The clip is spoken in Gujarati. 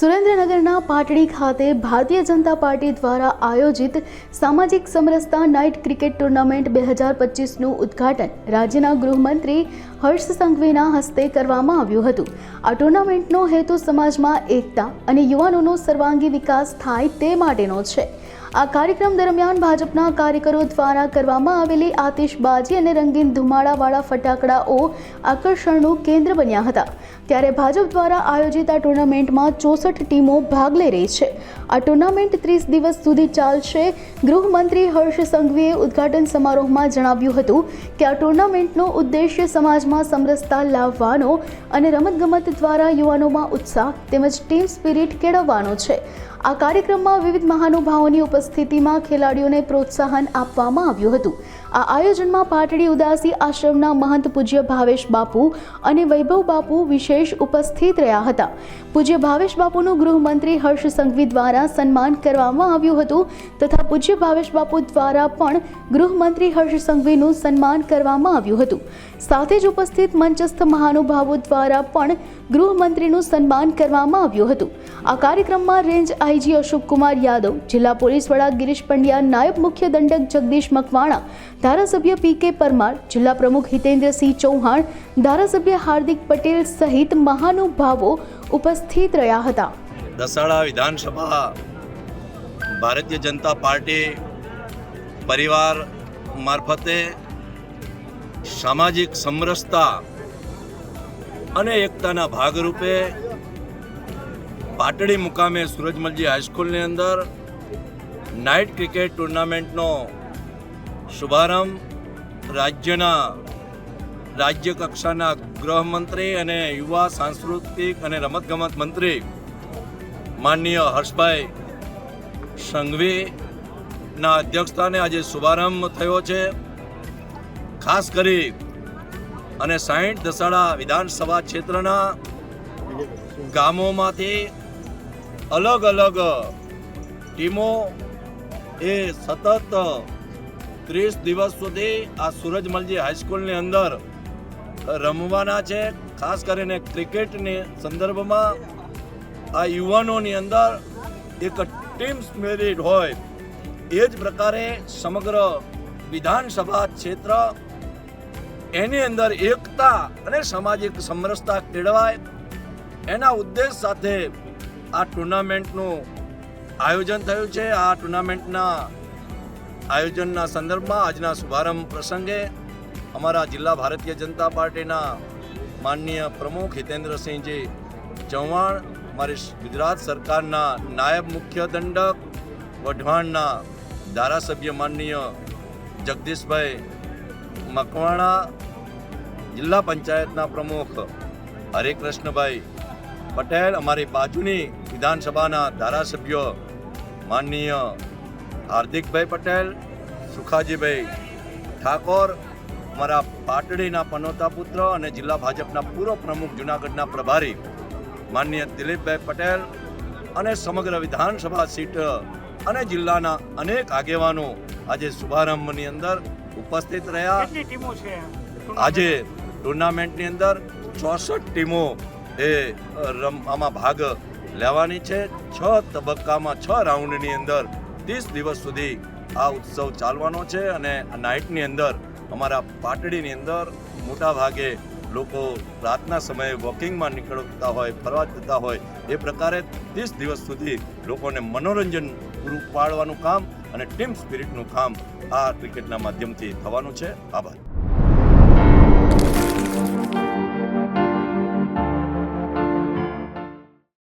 સુરેન્દ્રનગરના પાટડી ખાતે ભારતીય જનતા પાર્ટી દ્વારા આયોજિત સામાજિક સમરસતા નાઇટ ક્રિકેટ ટુર્નામેન્ટ બે હજાર પચીસનું ઉદ્ઘાટન રાજ્યના ગૃહમંત્રી હર્ષ સંઘવીના હસ્તે કરવામાં આવ્યું હતું. આ ટુર્નામેન્ટનો હેતુ સમાજમાં એકતા અને યુવાનોનો સર્વાંગી વિકાસ થાય તે માટેનો છે. આ કાર્યક્રમ દરમિયાન ભાજપના કાર્યકરો દ્વારા કરવામાં આવેલી આતિશબાજી અને રંગીન ધુમાડાવાળા ફટાકડાઓ આકર્ષણનું કેન્દ્ર બન્યા હતા. ત્યારે ભાજપ દ્વારા આયોજિત આ ટુર્નામેન્ટમાં ચોસઠ ટીમો ભાગ લઈ રહી છે. આ ટુર્નામેન્ટ ત્રીસ દિવસ સુધી ચાલશે. ગૃહમંત્રી હર્ષ સંઘવીએ ઉદ્ઘાટન સમારોહમાં જણાવ્યું હતું કે આ ટુર્નામેન્ટનો ઉદ્દેશ્ય સમાજમાં સમરસતા લાવવાનો અને રમતગમત દ્વારા યુવાનોમાં ઉત્સાહ તેમજ ટીમ સ્પિરિટ કેળવવાનો છે. આ કાર્યક્રમમાં વિવિધ મહાનુભાવોની ઉપસ્થિતિમાં ખેલાડીઓને પ્રોત્સાહન આપવામાં આવ્યું હતું. આ આયોજનમાં પાટડી ઉદાસી આશ્રમના મહંત પૂજ્ય ભાવેશ બાપુ અને વૈભવ બાપુ વિશેષ ઉપસ્થિત રહ્યા હતા. પૂજ્ય ભાવેશ બાપુનું ગૃહમંત્રી હર્ષ સંઘવી દ્વારા સન્માન કરવામાં આવ્યું હતું તથા પૂજ્ય ભાવેશ બાપુ દ્વારા પણ ગૃહમંત્રી હર્ષ સંઘવીનું સન્માન કરવામાં આવ્યું હતું. સાથે જ ઉપસ્થિત મંચસ્થ મહાનુભાવો દ્વારા પણ ગૃહમંત્રીનું સન્માન કરવામાં આવ્યું હતું. આ કાર્યક્રમમાં રેન્જ આઈજી અશોકકુમાર યાદવ, જિલ્લા પોલીસ વડા ગિરીશ પંડ્યા, નાયબ મુખ્ય દંડક જગદીશ મકવાણા, ધારાસભ્ય પી કે પરમાર, જિલ્લા પ્રમુખ હિતેન્દ્રસિંહ ચૌહાણ, ધારાસભ્ય હાર્દિક પટેલ સહિત મહાનુભાવો ઉપસ્થિત રહ્યા હતા. દસાડા વિધાનસભા ભારતીય જનતા પાર્ટી પરિવાર મારફતે સામાજિક સમરસતા અને એકતાના ભાગરૂપે પાટડી મુકામે સૂરજમલજી હાઈસ્કૂલની અંદર નાઇટ ક્રિકેટ ટુર્નામેન્ટનો શુભારંભ રાજ્યના રાજ્ય કક્ષાના ગૃહમંત્રી અને યુવા સાંસ્કૃતિક અને રમતગમત મંત્રી માનનીય હર્ષભાઈ સંઘવીના અધ્યક્ષસ્થાને આજે શુભારંભ થયો છે. ખાસ કરી અને સાહીઠ દસાડા વિધાનસભા ક્ષેત્રના ગામોમાંથી અલગ અલગ ટીમો એ સતત ત્રીસ દિવસ સુધી આ સૂરજમલજી હાઈસ્કૂલની અંદર રમવાના છે. ખાસ કરીને ક્રિકેટની સંદર્ભમાં આ યુવાનોની અંદર એક ટીમ સ્પિરિટ હોય એ જ પ્રકારે સમગ્ર વિધાનસભા ક્ષેત્ર એની અંદર એકતા અને સામાજિક સમરસતા કેળવાય. એના ઉદ્દેશ સાથે આ ટુર્નામેન્ટનું આયોજન થયું છે. આ ટુર્નામેન્ટના આયોજનના સંદર્ભમાં આજના શુભારંભ પ્રસંગે અમારા જિલ્લા ભારતીય જનતા પાર્ટીના માનનીય પ્રમુખ હિતેન્દ્રસિંહજી ચૌહાણ મારી ગુજરાત સરકારના નાયબ મુખ્ય દંડક વઢવાણના ધારાસભ્ય માનનીય જગદીશભાઈ મકવાણા, જિલ્લા પંચાયતના પ્રમુખ હરેકૃષ્ણભાઈ પટેલ અમારી બાજુની વિધાનસભાના ધારાસભ્યો માનનીય હાર્દિકભાઈ પટેલ સુખાજીભાઈ ઠાકોર અમારા પાટડીના પનોતા પુત્ર અને જિલ્લા ભાજપના પૂર્વ પ્રમુખ જુનાગઢના પ્રભારી માનનીય દિલીપભાઈ પટેલ અને સમગ્ર વિધાનસભા સીટ અને જિલ્લાના અનેક આગેવાનો આજે શુભારંભની અંદર ઉપસ્થિત રહ્યા. આજે ટુર્નામેન્ટની અંદર ચોસઠ ટીમો એ આમાં ભાગ લેવાની છે. છ તબક્કામાં છ રાઉન્ડની અંદર ત્રીસ દિવસ સુધી આ ઉત્સવ ચાલવાનો છે અને નાઇટની અંદર, અમારા પાટડીની અંદર મોટા ભાગે લોકો રાતના સમયે વોકિંગમાં નીકળતા હોય, ફરવા જતા હોય, એ પ્રકારે ત્રીસ દિવસ સુધી લોકોને મનોરંજન પૂરું પાડવાનું કામ અને ટીમ સ્પિરિટનું કામ આ ક્રિકેટના માધ્યમથી થવાનું છે. આભાર.